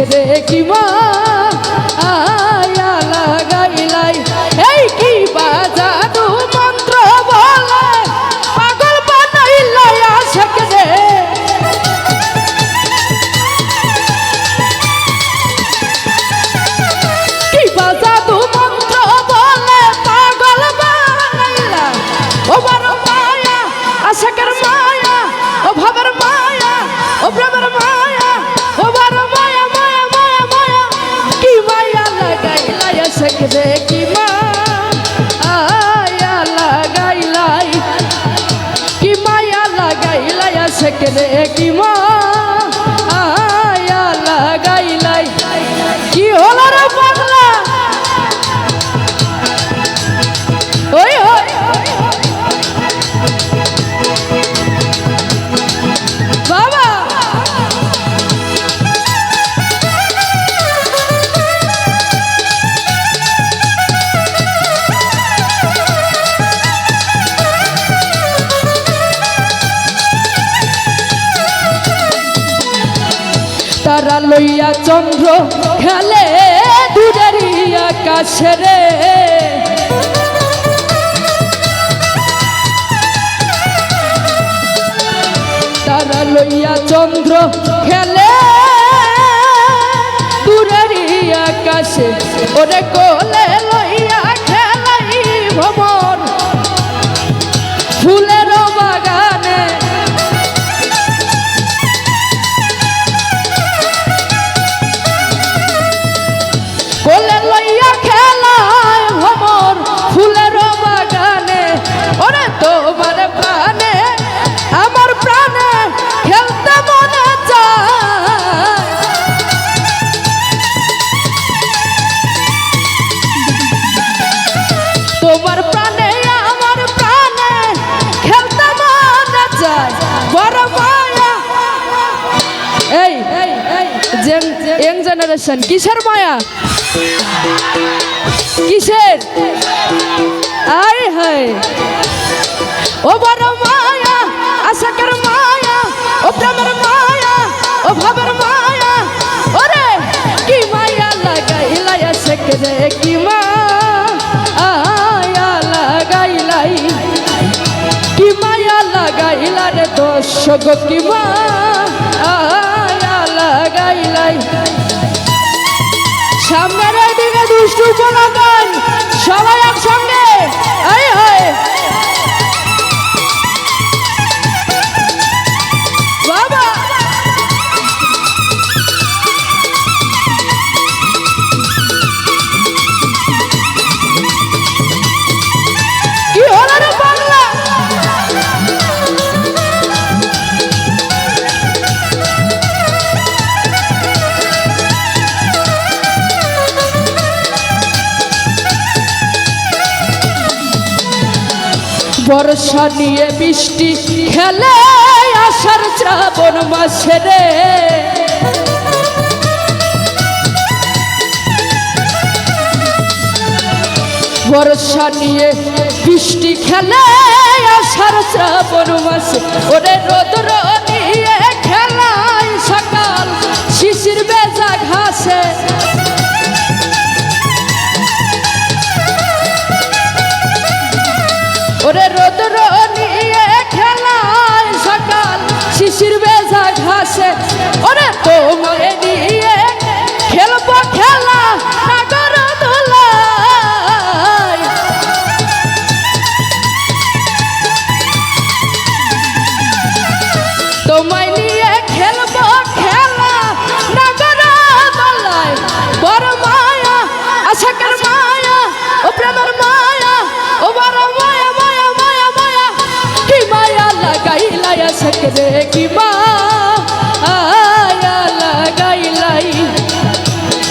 রে কি মা আশেক মা তারা লইয়া চন্দ্র খেলে দূরের আকাশে রে। তারা লইয়া চন্দ্র খেলে দূরের আকাশে। ওরে কোলে লইয়া খেলাই ভ্রমণ ফুলের এই ইয়ং জেনারেশন, কিসের মায়া? কিসের? আয় হায়। ও বড় মায়া আশাকের মায়া, ও প্রেমের মায়া, ও ভাবের মায়া। ওরে, কি মায়া লাগাইলাই আশেক কি মা লাগাইলা রে দর্শক কি মা আয়া লাগাইলাই সামনের দিকে দুষ্টু পোলাপান বর্ষা নিয়ে বৃষ্টি খেলে আসার শ্রাবণ মাসে রে। বর্ষা নিয়ে বৃষ্টি খেলে আসার শ্রাবণ আশক রে কি মা আয়া লাগাইলাই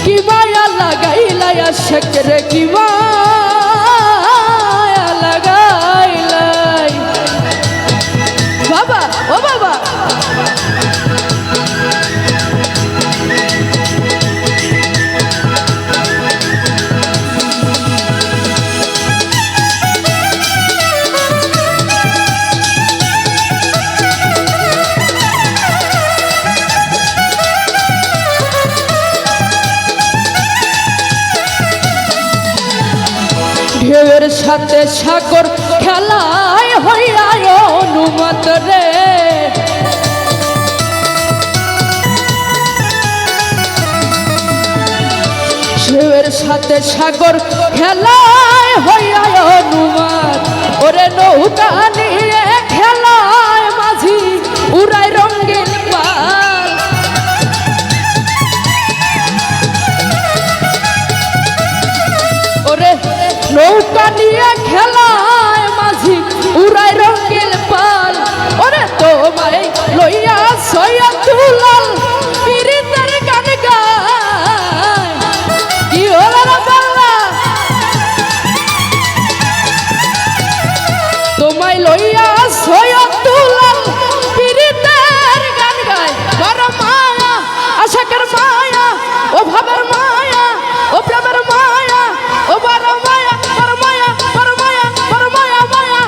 কি মায়া লাগাইলাই আশক রে কি মা সাথে সাগর খেলায় হইয়া অনুমত রে। শিবের সাথে সাগর খেলায় হইয়া অনুমত। ওরে নৌকা লইয়া সয়া তুলাল পিরিতের গান গায়। বড় মায়া, আশাকের মায়া, ও ভাবের মায়া, ও প্রেমের মায়া, ও বড় মায়া বড় মায়া বড় মায়া বড় মায়া মায়া।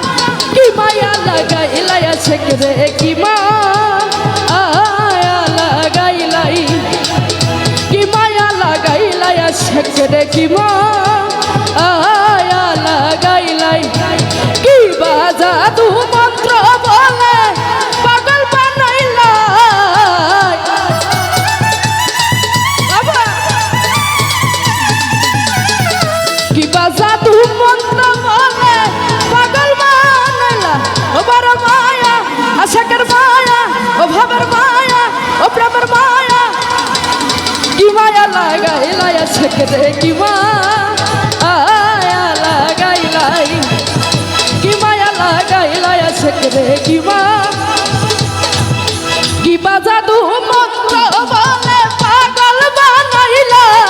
কি মায়া লাগাইলাই আছে রে, কি মায়া লাগাইলাই? কি মায়া লাগাইলাই আশাকে রে কি মা কি মন্ত্র বলে পাগল বানাইলাই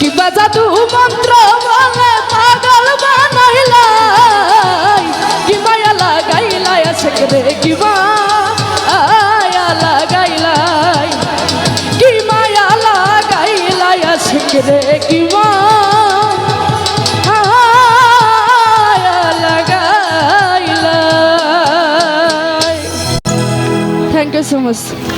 কি বাজা দু মন্ত্র বলে পাগল বানাইলাই কি মায়া লাগাইলাই আছে রে কি মায়া লাগাইলাই কি মায়া লাগাইলাই আছে রে কি vemos.